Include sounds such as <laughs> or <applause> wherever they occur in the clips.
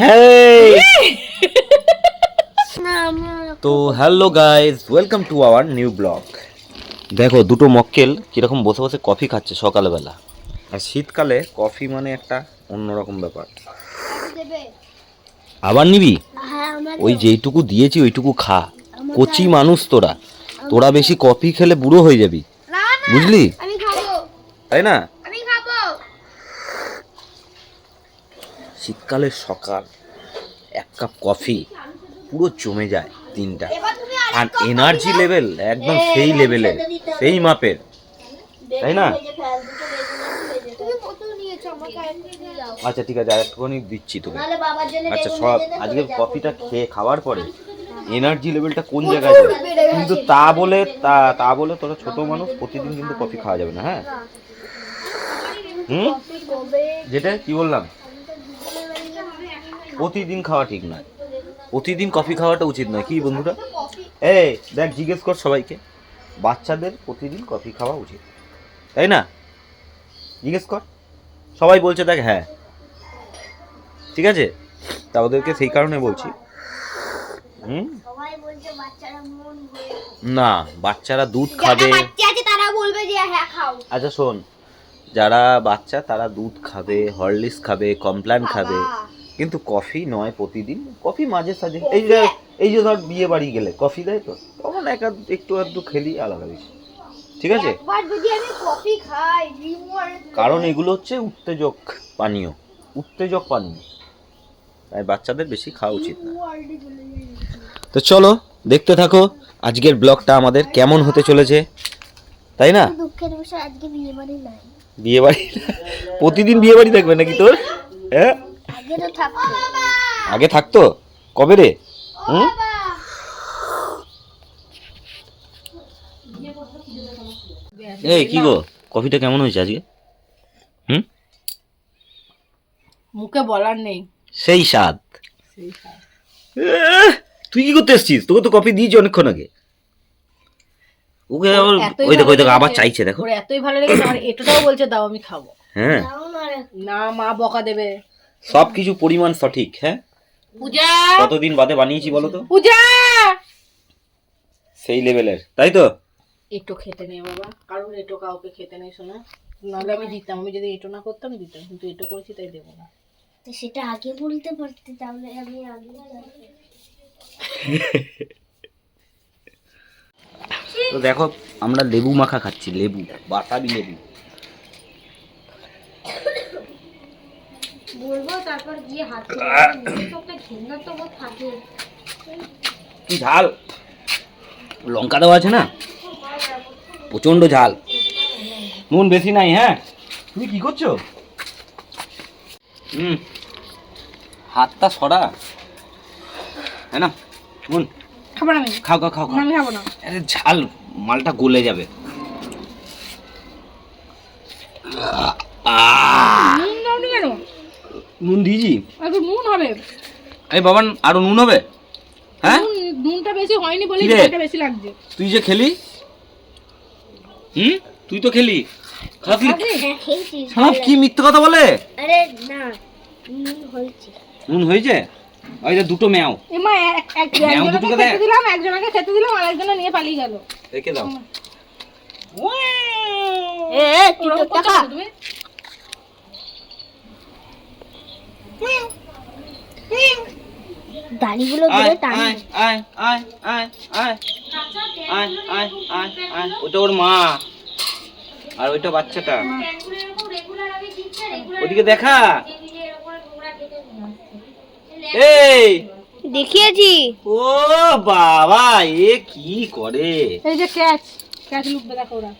<laughs> তো hello guys welcome to our new blog দেখো দুটো মক্কেল কীরকম বসে বসে কফি খাচ্ছে সকালবেলা। আর শীতকালে কফি মানে একটা অন্যরকম ব্যাপার। আবার নিবি? হ্যাঁ ওই যেইটুকু দিয়েছি ওইটুকু খা। কচি মানুষ তোরা। তোরা বেশি কফি খেলে বুড়ো হয়ে যাবি। বুঝলি? তাই না আমি খাব শীতকালের সকাল এক কাপ কফি পুরো জমে যায় দিনটা। আর এনার্জি লেভেল একদম সেই লেভেলের সেই মাপের তাই না? তুমি কত নিয়েছো আমাকে আরেকটু দিয়ে দাও। আচ্ছা ঠিক আছে একটুখানি দিচ্ছি তোকে। নাহলে বাবার জন্য আচ্ছা সব আজকে কফিটা খেয়ে খাওয়ার পরে এনার্জি লেভেলটা কোন জায়গায় যাবে কিন্তু তা বলে তা তা বলে তোরা ছোট মানুষ প্রতিদিন কিন্তু কফি খাওয়া যাবে না হ্যাঁ? হুম? কফি কবে যেটা কি বললাম? প্রতিদিন খাওয়া ঠিক নয়। প্রতিদিন কফি খাওয়াটা উচিত নয়। কি বন্ধুরা? এই দেখ জিজ্ঞেস কর সবাইকে। বাচ্চাদের প্রতিদিন কফি খাওয়া উচিত। তাই না? জিজ্ঞেস কর। সবাই বলছে দেখ হ্যাঁ। ঠিক আছে? তা ওদেরকে সেই কারণে বলছি। হুম? না বাচ্চারা দুধ খাবে। হ্যাঁ আচ্ছা শোন। যারা বাচ্চা তারা দুধ খাবে হরলিক্স খাবে কমপ্ল্যান খাবে। কিন্তু কফি নয় প্রতিদিন কফি মাঝে সাঝে। এই যে এই যে ধর বিয়ে বাড়ি গেলে কফি দেয় তো? তখন এক একটু আধটু খেলি আলাদা বিষয় ঠিক আছে? কারণ এগুলো হচ্ছে উত্তেজক পানীয় উত্তেজক পানীয়। তাই বাচ্চাদের বেশি খাওয়া উচিত না। তো চলো দেখতে থাকো আজকের ব্লগটা আমাদের কেমন হতে চলেছে। তাই না? বাড়ি বিয়ে বাড়ি প্রতিদিন বিয়ে বাড়ি দেখবে নাকি তোর? হ্যাঁ? আগে তো থাকতো। আগে থাকতো? কবে রে? হুম? এই কি গো? কফিটা কেমন হয়েছে আজকে? হুম? মুখে বলার নেই। সেই স্বাদ। তুই কি করতে এসছিস? তোকে তো কফি দিয়েছি অনেকক্ষণ আগে। ওকে আবার ওই দেখো ওই দেখো আবার চাইছে দেখো। ওর এতই ভালো লেগেছে আমার এটাও বলছে দাও আমি খাব। হ্যাঁ। না মা বকা দেবে। সব কিছু পরিমাণ সঠিক হ্যাঁ? পূজা! কতদিন বাদে বানিয়েছি বলো তো? পূজা! সেই লেভেলের তাই তো? একটু খেতে নেই বাবা কারণ এটো কাউকে খেতে নেই শোনা নাহলে আমি দিতাম আমি যদি এটো না করতাম দিতাম কিন্তু এটো করেছি তাই দেবো না। তো সেটা আগে বলতে পারতে তাহলে আমি আগে তো দেখো আমরা লেবু মাখা খাচ্ছি লেবু বাতাবি লেবু। তারপর গিয়ে হাত তোকে ঘৃণা তো থাকে। কি ঝাল? লঙ্কা দেওয়া আছে না? প্রচণ্ড ঝাল। নুন বেশি নাই হ্যাঁ? তুমি কি করছ? হুম। হাতটা সরা। হ্যাঁ না? নুন। খাব না খাও খাও খাও খাও। আমি খাব না। আরে ঝাল মালটা গলে যাবে আহ, নুন দাওনি কেন নুন দিয়েছি একটু নুন হবে। এই বাবান আরও নুন হবে? হ্যাঁ? নুনটা বেশি হয়নি বলে কি এটা বেশি লাগছে। তুই যে খেলি? হুম? তুই তো খেলি। খাসলি? হ্যাঁ সাপ কি মিথ্যে কথা বলে? আরে না নুন হয়েছে। নুন হয়েছে? ওই যে দুটো ম্যাও। এমা এক এক ম্যাও একজনকে খেতে। দিলাম একজনকে খেতে দিলাম আর একজনে নিয়ে পালিয়ে গেল। রেখে দাও। এ তুই তো টাকা কেন তুমি দাড়িগুলো ধরে টান। আয় আয় আয় আয় আয় আয় আয় আয় আয়। ওটা ওর মা। আর ওইটা বাচ্চাটা। ওদিকে দেখা। এই! দেখিয়েছি। ও বাবা এ কি করে? এই যে ক্যাচ। ক্যাচ লুকবে দেখো ওরা।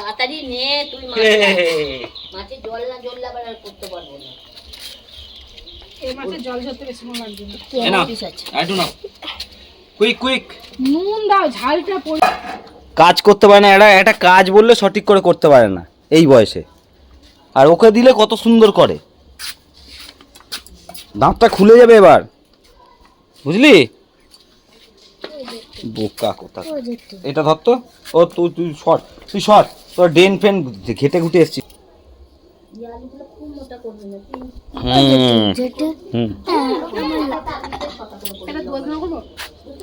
তাড়াতাড়ি নে তুই মাছে জল না জল আবার আর করতে পারব না। এই মাসে জল ঝরতে বেশিক্ষণ লাগবে না এই নাও কুইক কুইক নুন দাও ঝালটা পড়ে কাজ করতে পারে না এটা একটা কাজ বললে সঠিক করে করতে পারে না এই বয়সে। আর ওকে দিলে কত সুন্দর করে। দাঁতটা খুলে যাবে এবার। বুঝলি? বোকা কোথা। এটা ধর তো। ও তুই তুই শর্ট তুই শর্ট তো ড্রেন ফ্রেন ঘেটে ঘুটে এসছি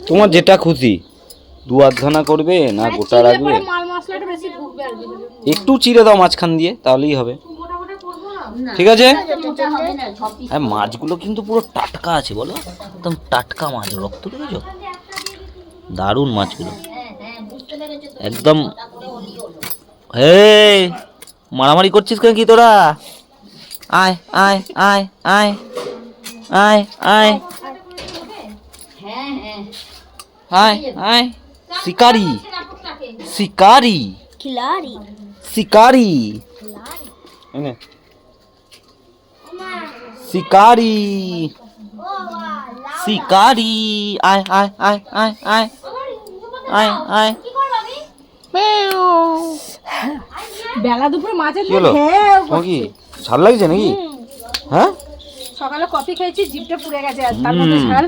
তোমার যেটা খুশি দু আধখানা করবে না গোটা রাখবে? একটু চিরে দাও মাঝখান দিয়ে তাহলেই হবে। ঠিক আছে? হ্যাঁ মাছগুলো কিন্তু পুরো টাটকা আছে বলো। একদম টাটকা মাছ রক্ত দেখেছ দারুণ মাছগুলো। একদম হে মারামারি করছিস কেন কি তোরা? আয় আয় আয় আয় আয় আয়। আয় আয়। শিকারি। শিকারি। খিলাড়ি। শিকারি। শিকারি। শিকারি। আয় আয় আয় আয় আয়। আয় আয়। বেলা দুপুরে মাছের কি হলো? কি ঝাল লাগছে নাকি? হ্যাঁ? সকালে কফি খেয়েছি জিভটা পুড়ে গেছে আর তার মধ্যে ঝাল।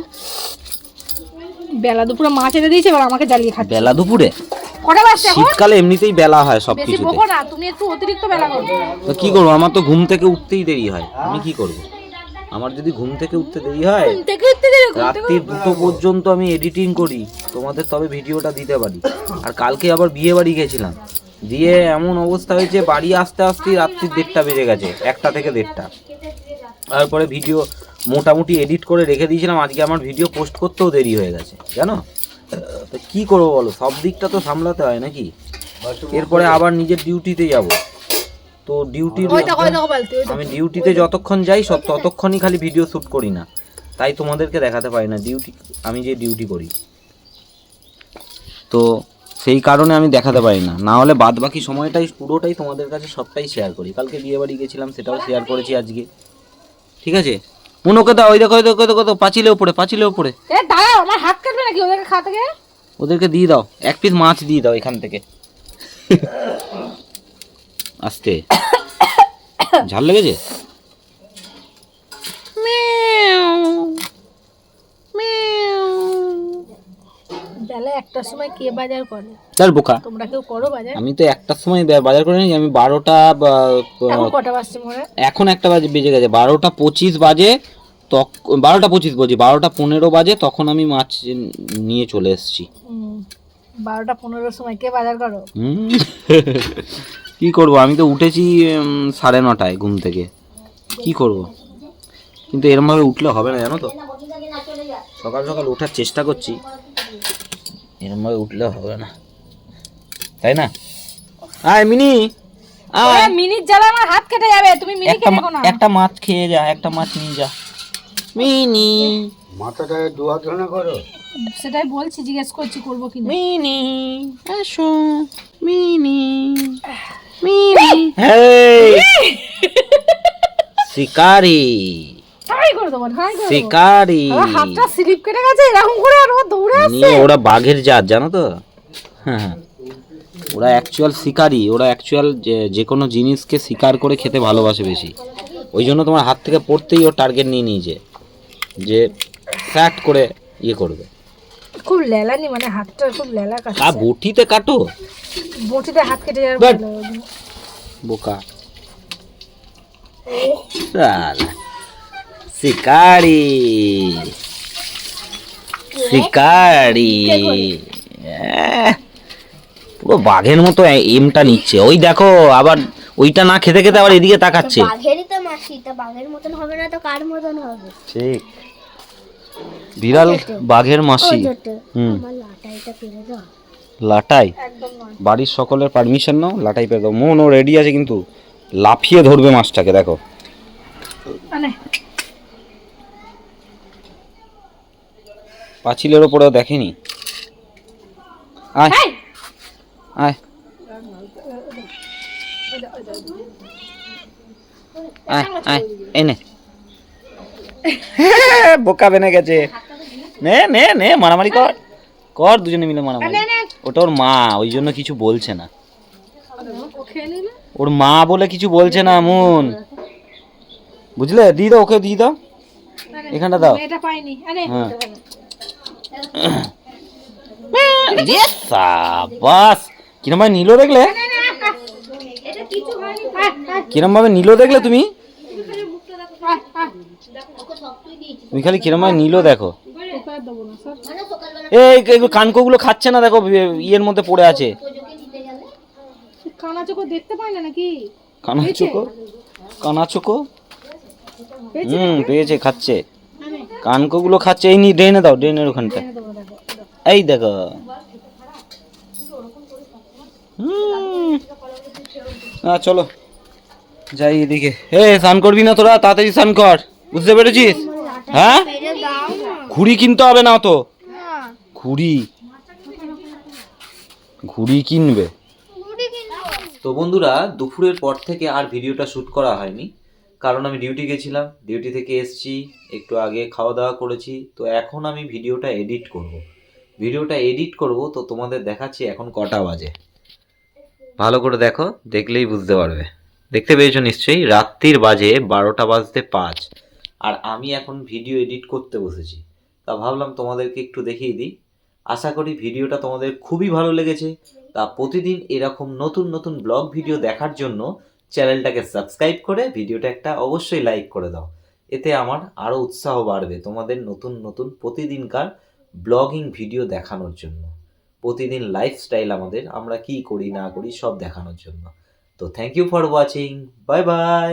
বেলা দুপুরে মাছ এনে দিয়েছে এবার আমাকে জ্বালিয়ে খাচ্ছে। বেলা দুপুরে? কটা বাজছে এখন? শীতকালে এমনিতেই বেলা হয় সব কিছুতে। বকো না তুমি একটু অতিরিক্ত বেলা তো কি করব আমার তো ঘুম থেকে উঠতেই দেরি হয় আমি কি করব? আমার যদি ঘুম থেকে উঠতে দেরি হয় থেকে উঠতে দেরি রাত্রি দুটো পর্যন্ত আমি এডিটিং করি তোমাদের তবে ভিডিওটা দিতে পারি। আর কালকে আবার বিয়ে বাড়ি গেছিলাম দিয়ে এমন অবস্থা হয়েছে বাড়ি আসতে আসতেই রাত্রি দেড়টা বেজে গেছে একটা থেকে দেড়টা। তারপরে ভিডিও মোটামুটি এডিট করে রেখে দিয়েছিলাম আজকে আমার ভিডিও পোস্ট করতেও দেরি হয়ে গেছে জানো? তো কি করব বলো সব দিকটা তো সামলাতে হয় নাকি? এরপরে আবার নিজের ডিউটিতে যাব। তো দেখো। আমি ডিউটিতে যতক্ষণ যাই সব ততক্ষণই খালি ভিডিও শ্যুট করি না। তাই তোমাদেরকে দেখাতে পারি না ডিউটি আমি যে ডিউটি করি। তো সেই কারণে আমি দেখাতে পারি না। না হলে বাদ বাকি সময়টাই পুরোটাই তোমাদের কাছে সবটাই শেয়ার করি। কালকে বিয়ে বাড়ি গেছিলাম সেটাও শেয়ার করেছি আজকে। ঠিক আছে? মনোকে দাও ওই দেখো ওই দেখো দেখো, পাঁচিলে উপরে পাঁচিলে উপরে। এ দাঁড়াও আমার হাত কাটবে নাকি ওদেরকে থেকে ওদেরকে দিয়ে দাও এক পিস মাছ দিয়ে দাও এখান থেকে। <coughs> আস্তে। ঝাল লেগেছে বেলা একটার সময় কে বাজার করে? তার বোকা। তোমরা কেউ করো বাজার? আমি তো একটার সময় বাজার করে নিই আমি বারোটা কটা বাজছে মনে এখন একটা বাজে বেজে গেছে। বারোটা পঁচিশ বাজে তখ বারোটা পঁচিশ বলছি বারোটা পনেরো বাজে তখন আমি মাছ নিয়ে চলে এসেছি। বারোটা পনেরোর সময় কে বাজার করো? কি করব? আমি তো উঠেছি সাড়ে নটায় ঘুম থেকে। কি করব? কিন্তু এরমভাবে উঠলে হবে না জানো তো? সকাল সকাল ওঠার চেষ্টা করছি। এরমভাবে উঠলে হবে না। তাই না? আয় মিনি। আয়। মিনিট জ্বালা আমার হাত কেটে যাবে। তুমি একটা কেটে মা- না। একটা মাছ খেয়ে যা একটা মাছ নিয়ে যা। মিনি। সেটাই বলছি জিজ্ঞেস করছি করব কি মিনি আসো। মিনি। মিনি। হেই! শিকারি। করে দেবো শিকারি। হাতটা স্লিপ কেটে গেছে এরকম করে আর ও দৌড়ে আসছে। ওরা বাঘের জাত জানো তো? হ্যাঁ ওরা অ্যাকচুয়াল শিকারি ওরা অ্যাকচুয়াল যে কোনো জিনিসকে শিকার করে খেতে ভালোবাসে বেশি। ওই জন্য তোমার হাত থেকে পড়তেই ও টার্গেট নিয়ে নিয়েছে যে ফ্যাট করে ইয়ে করবে। খুব লেলানি মানে হাতটা খুব লেলা কাছে আর বটিতে কাটো? বটিতে হাত কেটে যাবে। বোকা। সালা শিকারি। শিকারি। পুরো বাঘের মতো এমটা নিচ্ছে। ওই দেখো আবার ওইটা না খেতে খেতে আবার এদিকে তাকাচ্ছে। বাঘেরই তো মাসি তা বাঘের মতন হবে না তো কার মতন হবে? ঠিক। বিড়াল বাঘের মাসি। হুম। আমার লাটাইটা পেরে দাও। লাটাই? বাড়ির সকলের পারমিশন নাও লাটাই পেয়ে দাও। মন ও রেডি আছে কিন্তু লাফিয়ে ধরবে মাছটাকে দেখো। মানে পাঁচিলের ওপরেও দেখেনি। আয়! আয়। আয় আয় বোকা বেনে গেছে। নে নে নে মারামারি কর। কর দুজনে মিলে মারামারি। ওটা ওর মা ওই জন্য কিছু বলছে না। ওর মা বলে কিছু বলছে না মন বুঝলে? দিয়ে দাও ওকে দিয়ে দাও। এখানটা দাও। এটা পাইনি আরে সাবাস। কিরম নিল দেখলে? কিরম ভাবে নিল দেখলে তুমি? তুমি খালি কিরম ভাবে নিল দেখো। এই কানকোগুলো খাচ্ছে না দেখো ইয়ের মধ্যে পড়ে আছে। তোজোকে দিতে কানা চোখ দেখতে পাই না নাকি? কানা চোকো কানা চোকো হুম পেয়েছে খাচ্ছে। কানকোগুলো খাচ্ছে এই নি ড্রেনে দাও ড্রেনের ওখানটা। এই দেখো। না চলো। যাই এদিকে। এ স্নান করবি না তোরা? তাড়াতাড়ি স্নান কর। বুঝতে পেরেছিস? হ্যাঁ? ঘুড়ি কিনতে হবে না তো? ঘুড়ি। ঘুড়ি কিনবে? তো বন্ধুরা দুপুরের পর থেকে আর ভিডিওটা শ্যুট করা হয়নি। কারণ আমি ডিউটি গেছিলাম ডিউটি থেকে এসছি, একটু আগে খাওয়া দাওয়া করেছি, তো এখন আমি ভিডিওটা এডিট করব। ভিডিওটা এডিট করব, তো তোমাদের দেখাচ্ছি এখন কটা বাজে। ভালো করে দেখো, দেখলেই বুঝতে পারবে। দেখতে পেয়েছ নিশ্চয়ই, রাত্রির বাজে বারোটা বাজতে পাঁচ। আর আমি এখন ভিডিও এডিট করতে বসেছি। তা ভাবলাম তোমাদেরকে একটু দেখিয়ে দিই। আশা করি ভিডিওটা তোমাদের খুবই ভালো লেগেছে। তা প্রতিদিন এরকম নতুন নতুন ব্লগ ভিডিও দেখার জন্য চ্যানেলটাকে সাবস্ক্রাইব করে ভিডিওটা একটা অবশ্যই লাইক করে দাও। এতে আমার আরও উৎসাহ বাড়বে তোমাদের নতুন নতুন প্রতিদিনকার ব্লগিং ভিডিও দেখানোর জন্য। প্রতিদিন লাইফস্টাইল আমাদের, আমরা কি করি না করি সব দেখানোর জন্য। তো thank you for watching bye bye